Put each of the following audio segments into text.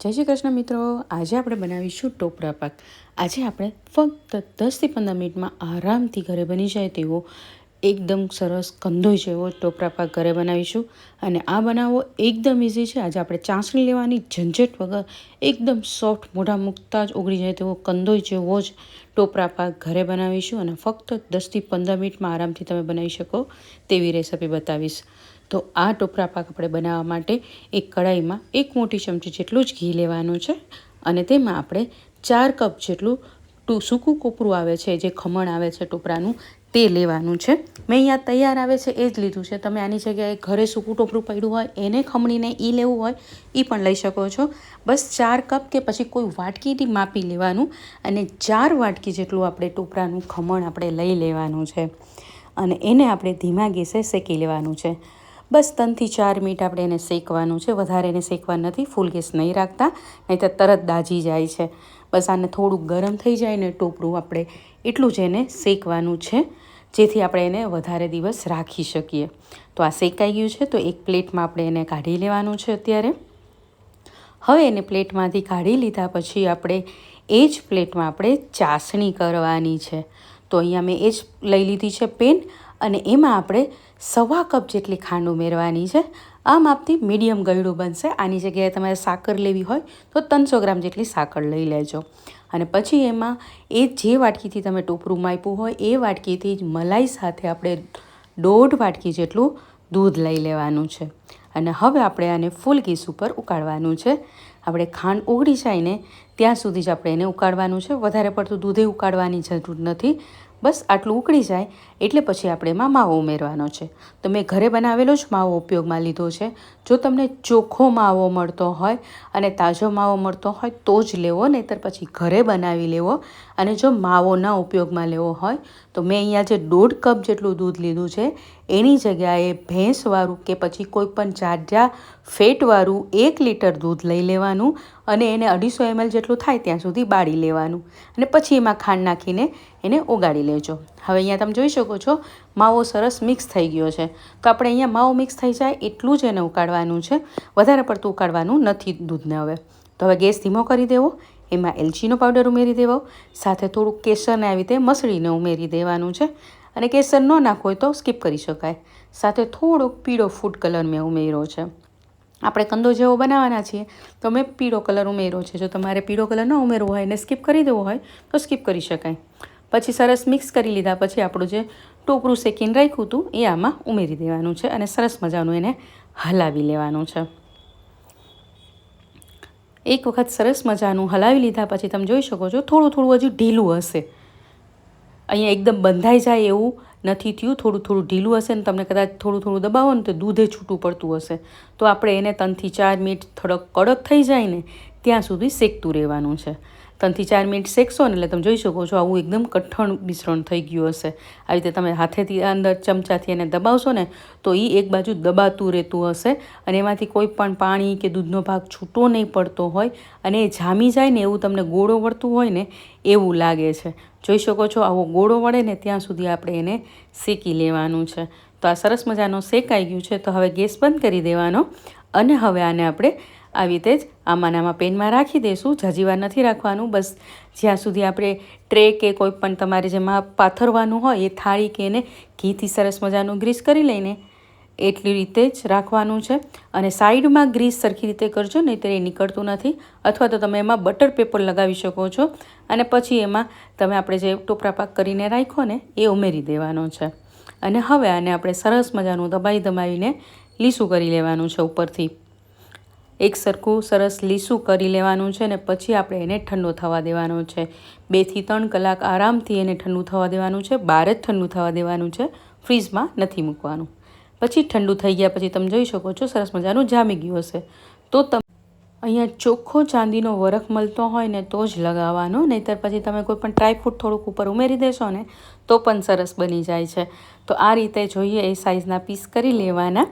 જય શ્રી કૃષ્ણ મિત્રો. આજે આપણે બનાવીશું ટોપરા પાક. આજે આપણે ફક્ત દસથી પંદર મિનિટમાં આરામથી ઘરે બની જાય તેવો એકદમ સરસ કંદોઈ જેવો ટોપરા પાક ઘરે બનાવીશું. અને આ બનાવવો એકદમ ઇઝી છે. આજે આપણે ચાસણી લેવાની, ઝંઝટ વગર એકદમ સોફ્ટ મોઢા મૂકતા જ ઓગળી જાય તેવો કંદોઈ જેવો જ ટોપરા પાક ઘરે બનાવીશું. અને ફક્ત દસથી પંદર મિનિટમાં આરામથી તમે બનાવી શકો તેવી રેસીપી બતાવીશ. તો આ ટોપરા પાક આપણે બનાવવા માટે એક કઢાઈમાં એક મોટી ચમચી જેટલું જ ઘી લેવાનું છે અને તેમાં આપણે ચાર કપ જેટલું ટુ સૂકું કોપરું આવે છે, જે ખમણ આવે છે ટોપરાનું, તે લેવાનું છે. મેં અહીંયા તૈયાર આવે છે એ જ લીધું છે. તમે આની જગ્યાએ ઘરે સૂકું ટોપરું પડ્યું હોય, એને ખમણીને એ લેવું હોય એ પણ લઈ શકો છો. બસ ચાર કપ કે પછી કોઈ વાટકીથી માપી લેવાનું અને ચાર વાટકી જેટલું આપણે ટોપરાનું ખમણ આપણે લઈ લેવાનું છે. અને એને આપણે ધીમા ગેસે શેકી લેવાનું છે. બસ ત્રણથી ચાર મિનિટ આપણે એને શેકવાનું છે. વધારે એને શેકવા નથી. ફૂલ ગેસ નહીં રાખતા. નહીં તો તરત દાજી જાય છે. બસ આને થોડુંક ગરમ થઈ જાય ને ટોપરું આપણે એટલું જ એને શેકવાનું છે, જેથી આપણે એને વધારે દિવસ રાખી શકીએ. તો આ શેકાઈ ગયું છે. તો એક પ્લેટમાં આપણે એને કાઢી લેવાનું છે અત્યારે. હવે એને પ્લેટમાંથી કાઢી લીધા પછી આપણે એ જ પ્લેટમાં આપણે ચાસણી કરવાની છે. તો અહીંયા મેં એ જ લઈ લીધી છે પેન. અને એમાં આપણે સવા કપ જેટલી ખાંડ ઉમેરવાની છે. આ માપથી મીડિયમ ગળ્યું બનશે. આની જગ્યાએ તમારે સાકર લેવી હોય તો ત્રણસો ગ્રામ જેટલી સાકર લઈ લેજો. અને પછી એમાં એ જે વાટકીથી તમે ટોપરું માપ્યું હોય એ વાટકીથી જ મલાઈ સાથે આપણે દોઢ વાટકી જેટલું દૂધ લઈ લેવાનું છે. અને હવે આપણે આને ફૂલ ગીસ ઉપર ઉકાળવાનું છે. આપણે ખાંડ ઓગળી જાય ને ત્યાં સુધી જ આપણે એને ઉકાળવાનું છે. વધારે પડતું દૂધે ઉકાળવાની જરૂર નથી. બસ આટલું ઉકળી જાય એટલે પછી આપણે એમાં માવો ઉમેરવાનો છે. તો મેં ઘરે બનાવેલો જ માવો ઉપયોગમાં લીધો છે. જો તમને ચોખ્ખો માવો મળતો હોય અને તાજો માવો મળતો હોય તો જ લેવો, નહીંતર પછી ઘરે બનાવી લેવો. અને જો માવો ન ઉપયોગમાં લેવો હોય, તો મેં અહીંયા જે દોઢ કપ જેટલું દૂધ લીધું છે, એની જગ્યાએ ભેંસવાળું કે પછી કોઈ પણ જાજા ફેટવાળું એક લીટર દૂધ લઈ લેવાનું અને એને અઢીસો એમએલ જેટલું થાય ત્યાં સુધી બાળી લેવાનું. અને પછી એમાં ખાંડ નાખીને એને ઓગાળી લેજો. હવે અહીંયા તમે જોઈ શકો છો, માવો સરસ મિક્સ થઈ ગયો છે. તો આપણે અહીંયા માવો મિક્સ થઈ જાય એટલું જ એને ઉકાળવાનું છે. વધારે પડતું ઉકાળવાનું નથી દૂધને હવે. તો હવે ગેસ ધીમો કરી દેવો. એમાં એલચીનો પાવડર ઉમેરી દેવો. સાથે થોડું કેસરને આવી રીતે મસળીને ઉમેરી દેવાનું છે. અને કેસર ન નાખો હોય તો સ્કીપ કરી શકાય. સાથે થોડોક પીળો ફૂડ કલર મેં ઉમેર્યો છે. આપણે કંદો જેવો બનાવવાના છીએ, તો મેં પીળો કલર ઉમેર્યો છે. જો તમારે પીળો કલર ન ઉમેરવો હોય એને સ્કીપ કરી દેવો હોય, તો સ્કીપ કરી શકાય. પછી સરસ મિક્સ કરી લીધા પછી આપણું જે ટોપરું શેકીને રાખ્યું હતું, એ આમાં ઉમેરી દેવાનું છે અને સરસ મજાનું એને હલાવી લેવાનું છે. એક વખત સરસ મજાનું હલાવી લીધા પછી તમે જોઈ શકો છો, થોડું થોડું હજુ ઢીલું હશે. અહીંયા એકદમ બંધાઈ જાય એવું નથી થયું, થોડું થોડું ઢીલું હશે ને તમને કદાચ થોડું થોડું દબાવો ને તો દૂધે છૂટું પડતું હશે. તો આપણે એને ત્રણથી ચાર મિનિટ થોડોક કડક થઈ જાય ને, ત્યાં સુધી શેકતું રહેવાનું છે. ત્રણથી ચાર મિનિટ શેકશો ને એટલે તમે જોઈ શકો છો, આવું એકદમ કઠણ મિશ્રણ થઈ ગયું હશે. આવી રીતે તમે હાથેથી અંદર ચમચાથી એને દબાવશો ને, તો એ એક બાજુ દબાતું રહેતું હશે અને એમાંથી કોઈ પણ પાણી કે દૂધનો ભાગ છૂટો નહીં પડતો હોય અને એ જામી જાય ને એવું તમને ગોળો વળતું હોય ને એવું લાગે છે. જોઈ શકો છો, આવો ગોળો વળે ને ત્યાં સુધી આપણે એને શેકી લેવાનું છે. તો આ સરસ મજાનો શેકાઈ ગયું છે, તો હવે ગેસ બંધ કરી દેવાનો અને હવે આને આપણે આવી રીતે જ આમાં આમાં પેનમાં રાખી દઈશું. જાજીવાર નથી રાખવાનું. બસ જ્યાં સુધી આપણે ટ્રે કે કોઈ પણ તમારે જેમાં પાથરવાનું હોય, એ થાળી કે એને ઘીથી સરસ મજાનું ગ્રીસ કરી લઈને એટલી રીતે જ રાખવાનું છે. અને સાઈડમાં ગ્રીસ સરખી રીતે કરજો, નહીંતર એ નીકળતું નથી. અથવા તો તમે એમાં બટર પેપર લગાવી શકો છો. અને પછી એમાં તમે આપણે જે ટોપરા પાક કરીને રાખ્યો ને, એ ઉમેરી દેવાનો છે. અને હવે આને આપણે સરસ મજાનું દબાઈ દબાવીને લીસું કરી લેવાનું છે ઉપરથી. એક સરખું સરસ લીસું કરી લેવાનું છે ને પછી આપણે એને ઠંડો થવા દેવાનો છે. બેથી ત્રણ કલાક આરામથી એને ઠંડુ થવા દેવાનું છે. બહાર જ ઠંડુ થવા દેવાનું છે. ફ્રીજમાં નથી મૂકવાનું. પછી ઠંડુ થઈ ગયા પછી તમે જોઈ શકો છો, સરસ મજાનું જામી ગયું હશે. તો તમે અહીંયા ચોખ્ખો ચાંદીનો વરખ મળતો હોય ને તો જ લગાવવાનો, નહીંતર પછી તમે કોઈ પણ ડ્રાયફ્રૂટ થોડુંક ઉપર ઉમેરી દેશો ને તો પણ સરસ બની જાય છે. તો આ રીતે જોઈએ એ સાઇઝના પીસ કરી લેવાના.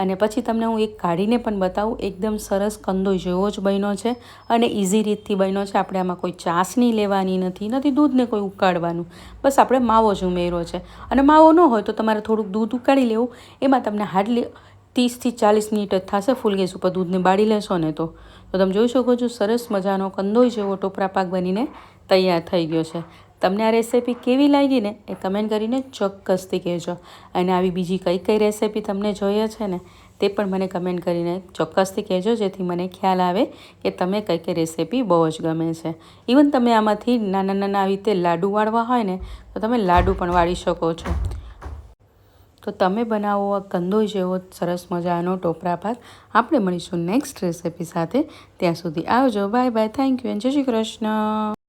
અને પછી તમને હું એક કાઢીને પણ બતાવું, એકદમ સરસ કંદો જેવો જ બન્યો છે અને ઇઝી રીતથી બન્યો છે. આપણે આમાં કોઈ ચાસણી લેવાની નથી નથી દૂધને કોઈ ઉકાળવાનું. બસ આપણે માવો જ ઉમેરો છે. અને માવો ન હોય તો તમારે થોડુંક દૂધ ઉકાળી લેવું. એમાં તમને હાર્ડલી ત્રીસથી ચાલીસ મિનિટ જ થશે. ફૂલ ગેસ ઉપર દૂધને બાળી લેશો ને તો. તો તમે જોઈ શકો છો, સરસ મજાનો કંદોઈ જેવો ટોપરા પાક બનીને તૈયાર થઈ ગયો છે. તમને આ રેસીપી કેવી લાગી ને એ કમેન્ટ કરીને ચોક્કસથી કહેજો. અને આવી બીજી કઈ કઈ રેસીપી તમને જોઈએ છે ને, તે પણ મને કમેન્ટ કરીને ચોક્કસથી કહેજો, જેથી મને ખ્યાલ આવે કે તમે કઈ કઈ રેસીપી બહુ જ ગમે છે. ઇવન તમે આમાંથી નાના નાના આવી રીતે લાડુ વાળવા હોય ને, તો તમે લાડુ પણ વાળી શકો છો. તો તમે બનાવો આ કંદોઈ જેવો સરસ મજાનો ટોપરા ભાગ આપણે મળીશું નેક્સ્ટ રેસીપી સાથે. ત્યાં સુધી આવજો. Bye bye thank you and Jai Shri Krishna.